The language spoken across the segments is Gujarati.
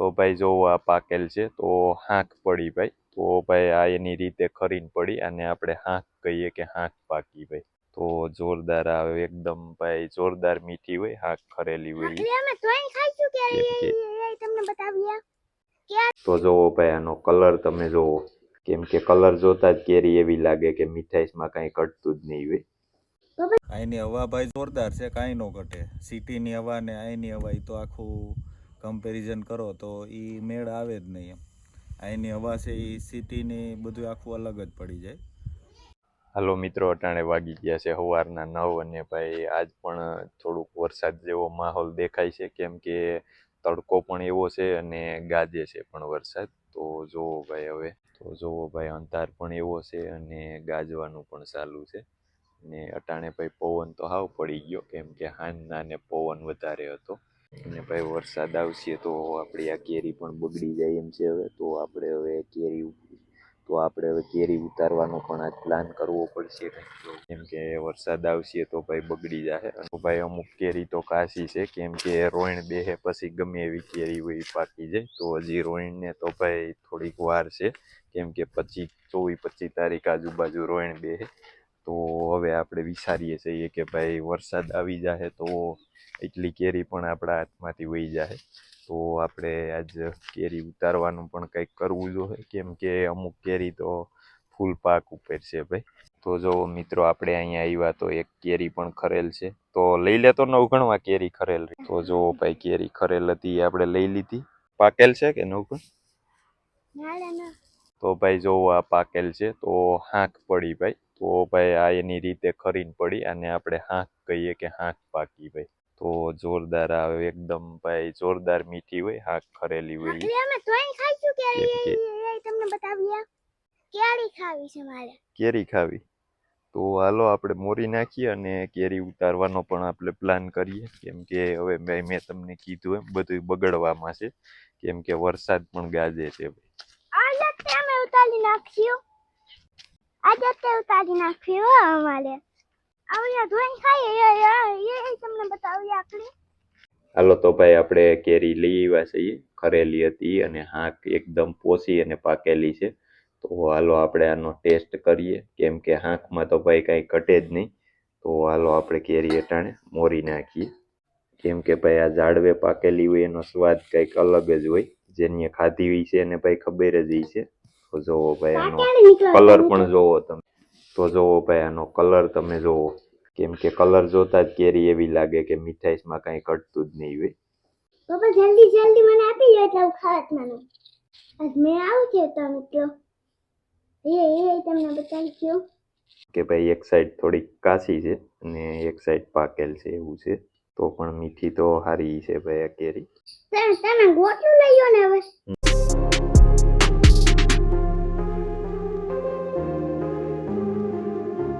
તો ભાઈ જો આ પાકેલ છે તો હાંક પડી ભાઈ. તો ભાઈ આ એની રીતે ખરીને પડી અને આપણે હાંક કહીએ કે હાંક પાકી ભાઈ. તો જોરદાર આવે એકદમ ભાઈ જોરદાર મીઠી હોય હાંક ખરેલી હોય તો જોવો ભાઈ આનો કલર તમે જોવો. કેમ કે કલર જોતા જ કેરી એવી લાગે કે મીઠાઈમાં કાંઈ ઘટતું જ નહીં હોય. અહીંની હવા ભાઈ જોરદાર છે કાંઈ ન ઘટે. સિટીની હવા ને અહીંની હવા તો આખું કમ્પેરિઝન કરો તો એ મેળ આવે જ નહીં એમ. અહીંની હવા છે એ સિટીની બધું આખું અલગ જ પડી જાય. હાલો મિત્રો, અટાણે વાગી ગયા છે સવારના નવ અને ભાઈ આજ પણ થોડુંક વરસાદ જેવો માહોલ દેખાય છે. કેમ કે તડકો પણ એવો છે અને ગાજે છે પણ વરસાદ. તો જોવો ભાઈ હવે. તો જોવો ભાઈ, અંધાર પણ એવો છે અને ગાજવાનું પણ ચાલુ છે. ને અટાણે ભાઈ પવન તો હાવ પડી ગયો. કેમ કે હાંજના ને પવન વધારે હતો. અને ભાઈ વરસાદ આવશે તો આપણી આ કેરી પણ બગડી જાય એમ છે હવે. તો આપણે હવે કેરી તો આપણે હવે કેરી ઉતારવાનો પણ આજ પ્લાન કરવો પડશે કેમ કે વરસાદ આવશે તો ભાઈ બગડી જશે ભાઈ અમુક કેરી તો કાશી છે. કેમ કે રોઈણ બેહે પછી ગમે એવી કેરી હોય પાકી જાય. તો હજી રોઈણને તો ભાઈ થોડીક વાર છે. કેમ કે પચીસ ચોવીસ, પચીસ તારીખ આજુબાજુ રોઈણ બેહે. તો હવે આપણે વિચારીએ છીએ કે ભાઈ વરસાદ આવી જશે તો એટલી કેરી પણ આપણા હાથમાંથી વહી જાય. તો આપણે આજ કેરી ઉતારવાનું પણ કંઈક કરવું જોઈએ. કેમ કે અમુક કેરી તો ફૂલ પાક ઉપર છે ભાઈ. તો જો મિત્રો આપણે અહીંયા આવ્યા તો એક કેરી પણ ખરેલ છે. તો લઈ લેતો નવગણવા કેરી ખરેલ તો જો ભાઈ કેરી ખરેલ હતી આપણે લઈ લીધી. પાકેલ છે કે નવઘણ? તો ભાઈ જો આ પાકેલ છે તો હાંક પડી ભાઈ. તો ભાઈ આ એની રીતે ખરીને પડી અને આપણે હાંક કહીએ કે હાંક પાકી ભાઈ. તો જોરદાર આવે એકદમ ભાઈ જોરદાર મીઠી હોય હા ખરેલી હોય. ઈ. આખરી અમે તોય ખાઈશું કે કેમ કે- એ- એ તમને બતાવીએ. કેળી ખાવી છે મારે. કેરી ખાવી? તો હાલો આપણે મોરી નાખીએ અને કેરી ઉતારવાનો પણ આપણે પ્લાન કરીએ. કેમ કે હવે ભાઈ મેં તમને કીધું એમ બધું બગડવામાં છે. કેમ કે વરસાદ પણ ગાજે છે આજે જ તે અમે ઉતારી નાખ્યું. આજે ઉતારી નાખ્યું અમારે. આવ્યા ધોઈ ખાઈ એ- તમને બતાવી આખરી હાલો તો ભાઈ આપણે કેરી લઈ આવ્યા છીએ ખરેલી હતી અને હાંક એકદમ પોસી અને પાકેલી છે. તો હાલો આપણે આનો ટેસ્ટ કરીએ કેમ કે હાંકમાં તો ભાઈ કાંઈ ઘટે જ નહીં. તો હાલો આપણે કેરી અટાણે મોરી નાખીએ. કેમ કે ભાઈ આ ઝાડવે પાકેલી હોય એનો સ્વાદ કંઈક અલગ જ હોય. જેની ખાધી હોય છે એને ભાઈ ખબર જ હોય છે. તો જોવો ભાઈ આનો કલર પણ જોવો તમે. તો જોવો ભાઈ આનો કલર તમે જોવો. કેમ કે કલર જોતા જ કેરી એવી લાગે કે મીઠાઈસમાં કાંઈ ઘટતું જ નહીં હોય. પપ્પા જલ્દી જલ્દી મને આપી દો એટલે હું ખાત મને આજ મેં આવું છે તો મિત્રો એ એ તમને બતાવી ગયો કે ભાઈ એક સાઈડ થોડીક કાચી છે અને એક સાઈડ પાકેલ છે એવું છે. તો પણ મીઠી તો સારી છે ભાઈ આ કેરી. તમે ગોટલું લઈ ને હવે.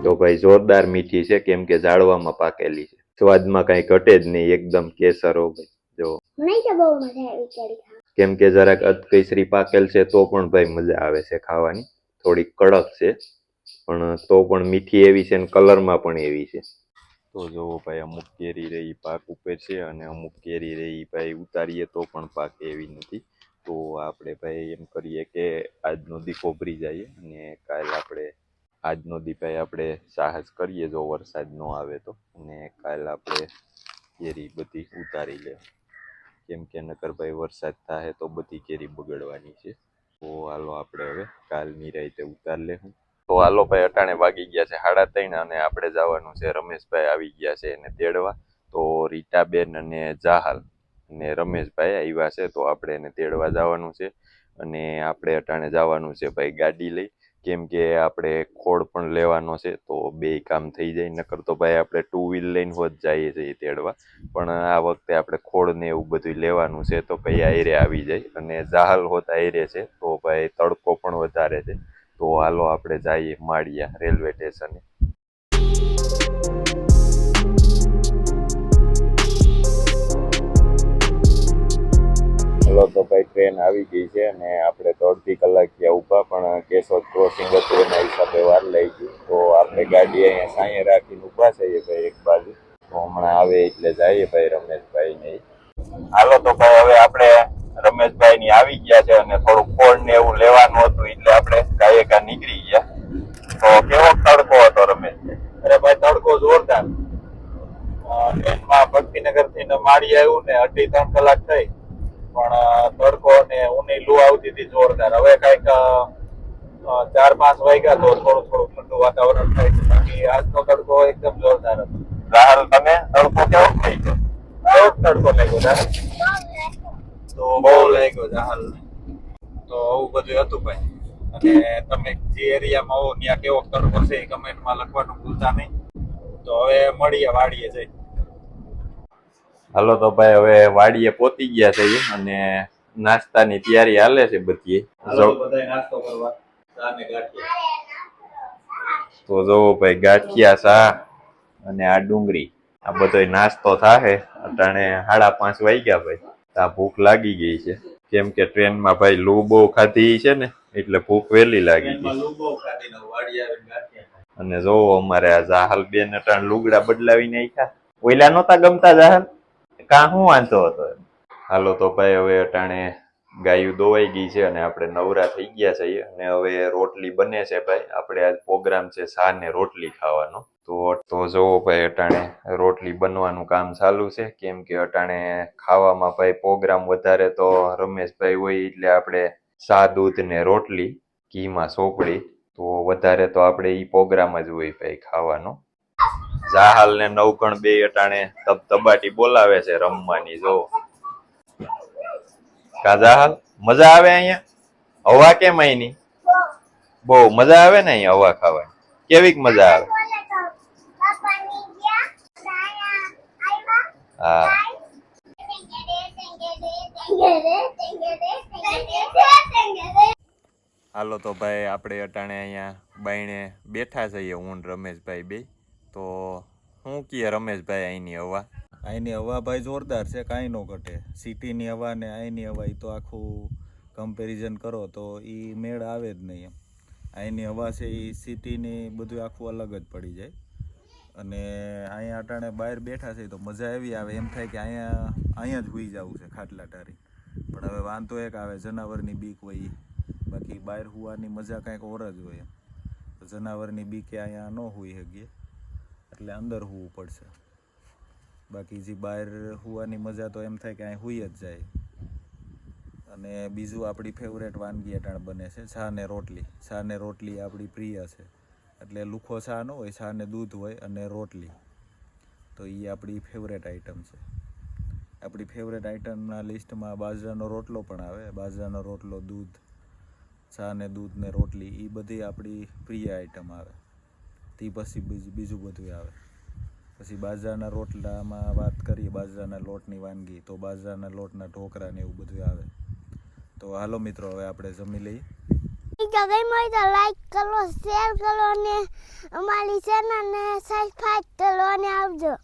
તો ભાઈ જોરદાર મીઠી છે કેમ કે ઝાડવામાં પાકેલી છે. સ્વાદમાં કાંઈ ઘટે જ નહીં એકદમ કેસરો ભાઈ. જો. કેમ કે જરાક અધકચરી પાકેલ છે તો પણ ભાઈ મજા આવે છે ખાવાની. થોડીક કડક છે પણ તો પણ મીઠી એવી છે ને કલરમાં પણ એવી છે. તો જોવો ભાઈ અમુક કેરી રહી પાક ઉપર છે અને અમુક કેરી રહી ભાઈ ઉતારીએ તો પણ પાક એવી નથી. તો આપણે ભાઈ એમ કરીએ કે આજનો દી ભરી જઈએ અને કાલે આપણે આજનો દીપાઈ આપણે સાહસ કરીએ જો વરસાદ ન આવે તો. અને કાલ આપણે કેરી બધી ઉતારી લે. કેમ કે નકરભાઈ વરસાદ થાય તો બધી કેરી બગડવાની છે. તો હાલો આપણે હવે કાલની રાતે ઉતાર લેવું તો હાલો ભાઈ અટાણે વાગી ગયા છે સાડા ત્રણ અને આપણે જવાનું છે રમેશભાઈ આવી ગયા છે એને તેડવા. તો રીટાબેન અને જાહલ અને રમેશભાઈ આવ્યા છે તો આપણે એને તેડવા જવાનું છે. અને આપણે અટાણે જવાનું છે ભાઈ ગાડી લઈ. કેમ કે આપણે ખોળ પણ લેવાનો છે, તો બે કામ થઈ જાય. નકર તો ભાઈ આપણે ટુ વ્હીલ લઈને હોત જઈએ છીએ તેડવા. પણ આ વખતે આપણે ખોડ ને એવું બધું લેવાનું છે, તો ભાઈ આયરે આવી જાય. અને જાહલ હોત આયરે છે, તો ભાઈ તડકો પણ વધારે છે. તો હાલો આપણે જઈએ, માળિયા રેલવે સ્ટેશને. ચાલો તો ભાઈ ટ્રેન આવી ગઈ છે અને આપણે તો અડધી કલાક ત્યાં ઊભા પણ કેશોદ ક્રોસિંગ હતું હિસાબે વાર લઈ ગયું. તો આપણે ગાડી અહીંયા સાંયે રાખીને ઊભા થઈએ ભાઈ એક બાજુ. તો હમણાં આવે એટલે જઈએ ભાઈ રમેશભાઈ ને હાલો તો ભાઈ હવે આપણે રમેશભાઈ ની આવી ગયા છે અને થોડું ફોડ ને એવું લેવાનું હતું એટલે આપણે કાંઈ કાં નીકળી ગયા. તો કેવો તડકો હતો રમેશભાઈ? અરે ભાઈ, તડકો જોરદાર. ભક્તિનગરથી માળી આવ્યું ને અઢી ત્રણ કલાક લૂ આવતી હતી જોરદાર. હવે કંઈક ચાર પાંચ વાગ્યા તો થોડું થોડું ઠંડુ વાતાવરણ થાય છે. બાકી આજનો તડકો એકદમ જોરદાર હતો. રાહુલ તમે તડકો કેવો થઈ ગયો? કેવો તડકો લાગ્યો જાહલ? તો બહુ લાગ્યો જાહલ તો આવું બધું હતું ભાઈ. અને તમે જે એરિયામાં હો ત્યાં કેવો તડકો છે એ કમેન્ટમાં લખવાનું ભૂલતા નહીં. તો હવે મળીએ વાડીએ જઈ. હાલો તો ભાઈ હવે વાડીએ પહોંચી ગયા છે અને નાસ્તાની તૈયારી હાલે છે બધી. નાસ્તો કરવા ને તો જોવો ભાઈ ગાંઠિયા સા અને આ ડુંગળી. આ બધો નાસ્તો થાહે. અટાણે સાડા પાંચ વાગ્યા ભાઈ. આ ભૂખ લાગી ગઈ છે. કેમ કે ટ્રેનમાં ભાઈ લૂ બહુ ખાધી છે ને એટલે ભૂખ વહેલી લાગી ગઈ. ને અને જોવો અમારે આ જાહલ બેન અટાણ લુગડા બદલાવી નાખ્યા. ઓઈલા નહોતા ગમતા જાહલ? કા હું વાંધો હતો? હાલો તો ભાઈ હવે અટાણે ગાયું દોવાઈ ગઈ છે અને આપણે નવરા થઈ ગયા છીએ અને હવે રોટલી બને છે ભાઈ. આપણે આજ પ્રોગ્રામ છે સા ને રોટલી ખાવાનો. તો તો જોવો ભાઈ અટાણે રોટલી બનવાનું કામ ચાલુ છે. કેમ કે અટાણે ખાવામાં ભાઈ પ્રોગ્રામ વધારે તો રમેશભાઈ હોય એટલે આપણે સા, દૂધ ને રોટલી ઘીમાં સોપડી. તો વધારે તો આપણે ઈ પ્રોગ્રામ જ હોય ભાઈ ખાવાનો. જાહાલ ને નવકણ બે અટાણે તબતબાટી બોલાવે છે રમવાની જો કા હાલ? મજા આવે અહીંયા? હવા કેમ અહીંની બહુ મજા આવે ને અહીંયા હવા ખાવાની? કેવીક મજા આવે? હા. હાલો તો ભાઈ, આપણે અટાણે અહીંયા બાઈને બેઠા છીએ, હું રમેશભાઈ બે. તો હું કીએ રમેશભાઈ અહીંની હવા? અહીંની હવા ભાઈ જોરદાર છે, કાંઈ ન ઘટે. સિટીની હવા ને અહીંની હવા એ તો આખું કમ્પેરિઝન કરો તો એ મેળ આવે જ નહીં એમ. અહીંની હવા છે એ સિટીની બધું આખું અલગ જ પડી જાય. અને અહીંયા અટાણે બહાર બેઠા છે, તો મજા એવી આવે, એમ થાય કે અહીંયા અહીંયા જ હુઈ જવું છે, ખાટલા ટારી. પણ હવે વાંધો એક આવે, જનાવરની બીક હોય. બાકી બહાર હોવાની મજા કાંઈક ઓર જ હોય એમ. જનાવરની બીકે અહીંયા ન હોઈ શકીએ. એટલે અંદર હોવું પડશે. બાકી જે બહાર હોવાની મજા તો એમ થાય કે અહીં હોઈ જ જાય. અને બીજું આપણી ફેવરેટ વાનગી અટાણ બને છે છા ને રોટલી. છા ને રોટલી આપણી પ્રિય છે. એટલે લુખો છા ન હોય છા ને દૂધ હોય અને રોટલી. તો એ આપણી ફેવરેટ આઈટમ છે. આપણી ફેવરેટ આઈટમના લિસ્ટમાં બાજરાનો રોટલો પણ આવે. બાજરાનો રોટલો, દૂધ ચા ને દૂધ ને રોટલી એ બધી આપણી પ્રિય આઈટમ આવે. તે પછી બીજું બધું આવે. પછી બાજરાના રોટલામાં વાત કરીએ, બાજરાના લોટની વાનગી, તો બાજરાના લોટના ઢોકરા ને એવું બધું આવે. તો હાલો મિત્રો, હવે આપણે જમી લઈએ. ગમ્યો હોય તો લાઈક કરો શેર કરો અને અમારી ચેનલને સબસ્ક્રાઈબ કરો અને આવજો.